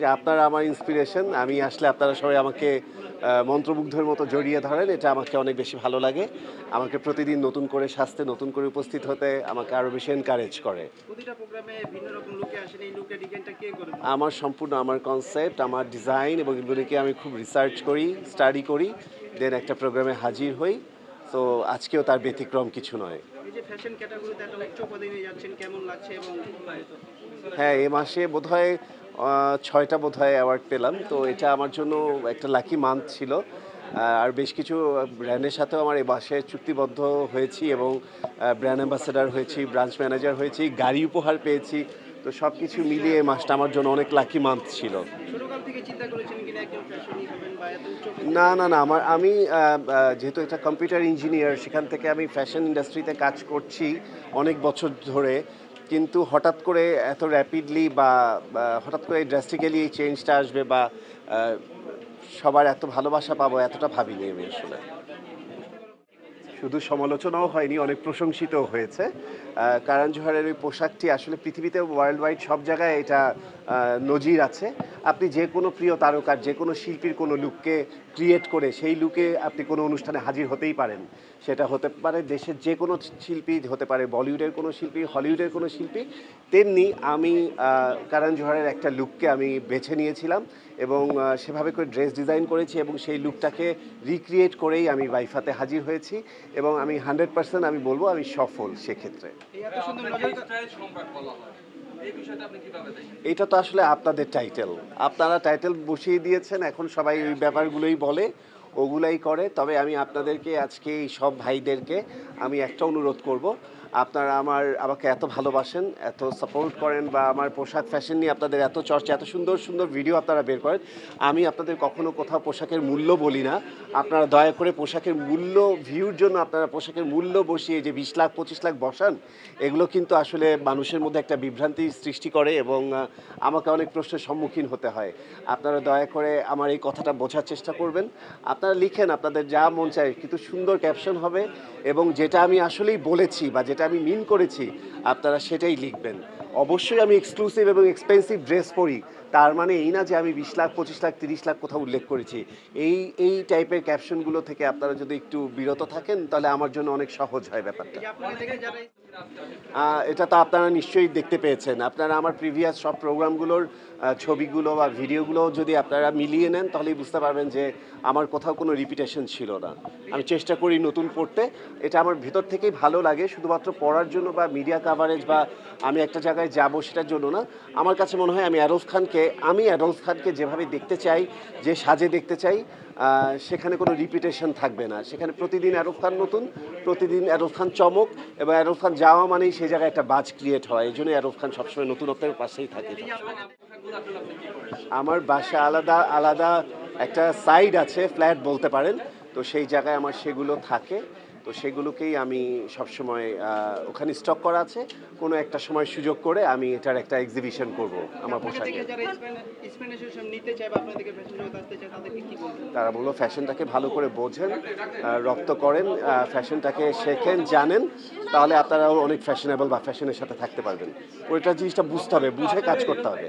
যে আপনারা আমার ইন্সপিরেশন আমি আসলে আপনারা সবাই আমাকে মন্ত্রমুগ্ধের মতো জড়িয়ে ধরেন এটা আমাকে অনেক বেশি ভালো লাগে। আমাকে প্রতিদিন নতুন করে সাজতে নতুন করে উপস্থিত হতে আমাকে আরও বেশি এনকারেজ করে? আমার সম্পূর্ণ আমার কনসেপ্ট আমার ডিজাইন এবং এগুলিকে আমি খুব রিসার্চ করি স্টাডি করি দেন একটা প্রোগ্রামে হাজির হই। তো আজকেও তার ব্যতিক্রম কিছু নয়। হ্যাঁ এ মাসে বোধহয় ছয়টা বোধহয় অ্যাওয়ার্ড পেলাম। তো এটা আমার জন্য একটা লাকি মান্থ ছিল। আর বেশ কিছু ব্র্যান্ডের সাথেও আমার এই মাসে চুক্তিবদ্ধ হয়েছি এবং ব্র্যান্ড অ্যাম্বাসেডার হয়েছি ব্রাঞ্চ ম্যানেজার হয়েছি গাড়ি উপহার পেয়েছি। তো সব কিছু মিলিয়ে মাসটা আমার জন্য অনেক লাকি মান্থ ছিল। না না না আমার আমি যেহেতু এটা কম্পিউটার ইঞ্জিনিয়ার সেখান থেকে আমি ফ্যাশন ইন্ডাস্ট্রিতে কাজ করছি অনেক বছর ধরে। কিন্তু হঠাৎ করে এত র্যাপিডলি বা হঠাৎ করে ড্রাস্টিক্যালি এই চেঞ্জটা আসবে বা সবার এত ভালোবাসা পাবো এতটা ভাবিনি আমি আসলে। শুধু সমালোচনাও হয়নি, অনেক প্রশংসিতও হয়েছে। কারণ জোহারের ওই পোশাকটি আসলে পৃথিবীতে ওয়ার্ল্ড ওয়াইড সব জায়গায় এটা নজির আছে। আপনি যে কোনো প্রিয় তারকার, যে কোনো শিল্পীর কোনো লুককে ক্রিয়েট করে সেই লুকে আপনি কোনো অনুষ্ঠানে হাজির হতেই পারেন। সেটা হতে পারে দেশের যে কোনো শিল্পী, হতে পারে বলিউডের কোনো শিল্পী, হলিউডের কোনো শিল্পী। তেমনি আমি কারণ জোহারের একটা লুককে আমি বেছে নিয়েছিলাম এবং সেভাবে করে ড্রেস ডিজাইন করেছি এবং সেই লুকটাকে রিক্রিয়েট করেই আমি বাইফাতে হাজির হয়েছি এবং আমি হান্ড্রেড পার্সেন্ট আমি বলব আমি সফল সেক্ষেত্রে। এই এত সুন্দর নজর স্টাইল সম্রাট বলা এই বিষয়টা আপনি কীভাবে দেখেন? এটা তো আসলে আপনাদের টাইটেল আপনারা টাইটেল বসিয়ে দিয়েছেন এখন সবাই ওই ব্যাপারগুলোই বলে ওগুলাই করে। তবে আমি আপনাদেরকে আজকে এই সব ভাইদেরকে আমি একটা অনুরোধ করব। আপনারা আমার, আমাকে এত ভালোবাসেন, এত সাপোর্ট করেন বা আমার পোশাক ফ্যাশন নিয়ে আপনাদের এত চর্চা, এত সুন্দর সুন্দর ভিডিও আপনারা বের করেন, আমি আপনাদের কখনো কোথাও পোশাকের মূল্য বলি না। আপনারা দয়া করে পোশাকের মূল্য ভিউর জন্য আপনারা পোশাকের মূল্য বসিয়ে যে বিশ লাখ, পঁচিশ লাখ বসান, এগুলো কিন্তু আসলে মানুষের মধ্যে একটা বিভ্রান্তি সৃষ্টি করে এবং আমাকে অনেক প্রশ্নের সম্মুখীন হতে হয়। আপনারা দয়া করে আমার এই কথাটা বোঝার চেষ্টা করবেন। আপনারা লিখেন আপনাদের যা মন চায়, কিন্তু সুন্দর ক্যাপশন হবে এবং যেটা আমি আসলেই বলেছি বা যেটা আমি মিন করেছি আপনারা সেটাই লিখবেন। অবশ্যই আমি এক্সক্লুসিভ এবং এক্সপেন্সিভ ড্রেস পরি। তার মানে এই না যে আমি বিশ লাখ, পঁচিশ লাখ, তিরিশ লাখ কোথাও উল্লেখ করেছি। এই এই টাইপের ক্যাপশনগুলো থেকে আপনারা যদি একটু বিরত থাকেন, তাহলে আমার জন্য অনেক সহজ হয় ব্যাপারটা। এটা তো আপনারা নিশ্চয়ই দেখতে পেয়েছেন। আপনারা আমার প্রিভিয়াস সব প্রোগ্রামগুলোর ছবিগুলো বা ভিডিওগুলো যদি আপনারা মিলিয়ে নেন, তাহলেই বুঝতে পারবেন যে আমার কোথাও কোনো রিপিটেশন ছিল না। আমি চেষ্টা করি নতুন পড়তে এটা আমার ভেতর থেকেই ভালো লাগে, শুধুমাত্র পড়ার জন্য বা মিডিয়া কাভারেজ বা আমি একটা জায়গায় যাব সেটার জন্য না। আমার কাছে মনে হয় আমি অ্যারোফ খানকে, আমি অ্যারোফ খানকে যেভাবে দেখতে চাই, যে সাজে দেখতে চাই সেখানে কোনো রিপিটেশন থাকবে না। সেখানে প্রতিদিন অ্যারোফ খান নতুন, প্রতিদিন অ্যারোফ খান চমক, এবং অ্যারোফ খান যাওয়া মানেই সেই জায়গায় একটা বাজ ক্রিয়েট হয়। এই জন্য অ্যারোফ খান সবসময় নতুনত্বের পাশেই থাকে। আমার বাসা আলাদা আলাদা একটা সাইড আছে ফ্ল্যাট বলতে পারেন। তো সেই জায়গায় আমার সেগুলো থাকে। তো সেগুলোকেই আমি সবসময় ওখানে স্টক করা আছে। কোনো একটা সময় সুযোগ করে আমি এটার একটা এক্সিবিশন করব আমার পোশাকে। তারা বলল ফ্যাশনটাকে ভালো করে বোঝেন রপ্ত করেন ফ্যাশনটাকে শেখেন জানেন তাহলে আপনারাও অনেক ফ্যাশনেবল বা ফ্যাশনের সাথে থাকতে পারবেন। ওইটা জিনিসটা বুঝতে হবে বুঝে কাজ করতে হবে।